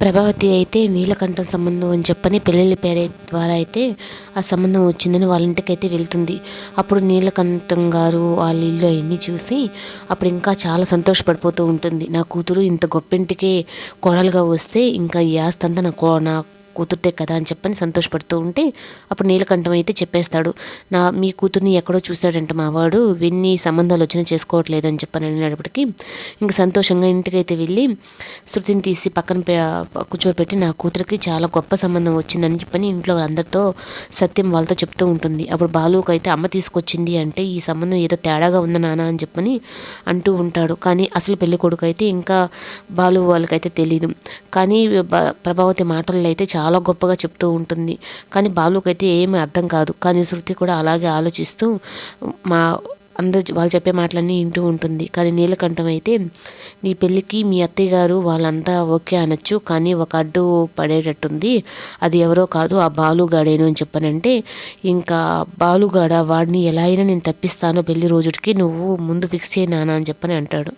ప్రభావతి అయితే నీలకంఠం సంబంధం అని చెప్పని పెళ్ళిళ్ళ పేరే ద్వారా అయితే ఆ సంబంధం వచ్చిందని వాళ్ళ ఇంటికి అయితే వెళ్తుంది. అప్పుడు నీలకంఠం గారు వాళ్ళ ఇల్లు అవన్నీ చూసి అప్పుడు ఇంకా చాలా సంతోషపడిపోతూ ఉంటుంది. నా కూతురు ఇంత గొప్పింటికే కోడలుగా వస్తే ఇంకా ఈ ఆస్తంతా నా కో నా కూతుర్తే కదా అని చెప్పని సంతోషపడుతూ ఉంటే అప్పుడు నీలకంఠం అయితే చెప్పేస్తాడు నా మీ కూతుర్ని ఎక్కడో చూశాడంట మా వాడు విన్ని సంబంధాలు వచ్చినా చేసుకోవట్లేదు అని చెప్పని అనేటప్పటికీ ఇంక సంతోషంగా ఇంటికైతే వెళ్ళి శృతిని తీసి పక్కన కూర్చోబెట్టి నా కూతురికి చాలా గొప్ప సంబంధం వచ్చిందని చెప్పని ఇంట్లో అందరితో సత్యం వాళ్ళతో చెప్తూ ఉంటుంది. అప్పుడు బాలుకి అయితే అమ్మ తీసుకొచ్చింది అంటే ఈ సంబంధం ఏదో తేడాగా ఉంది నాన్న అని చెప్పని అంటూ ఉంటాడు. కానీ అసలు పెళ్ళి కొడుకు అయితే ఇంకా బాలు వాళ్ళకైతే తెలియదు కానీ ప్రభావతి మాటల్లో అయితే చాలా చాలా గొప్పగా చెప్తూ ఉంటుంది. కానీ బాలుకైతే ఏమీ అర్థం కాదు. కానీ శృతి కూడా అలాగే ఆలోచిస్తూ మా అందరు వాళ్ళు చెప్పే మాటలన్నీ వింటూ ఉంటుంది. కానీ నీలకంఠం అయితే నీ పెళ్ళికి మీ అత్తయ్య గారు వాళ్ళంతా ఓకే అనొచ్చు కానీ ఒక అడ్డు పడేటట్టుంది. అది ఎవరో కాదు ఆ బాలుగాడేను అని చెప్పానంటే ఇంకా బాలుగాడ? వాడిని ఎలా అయినా నేను తప్పిస్తాను. పెళ్ళి రోజుకి నువ్వు ముందు ఫిక్స్ చేయి నాన్న అని చెప్పని అంటాడు.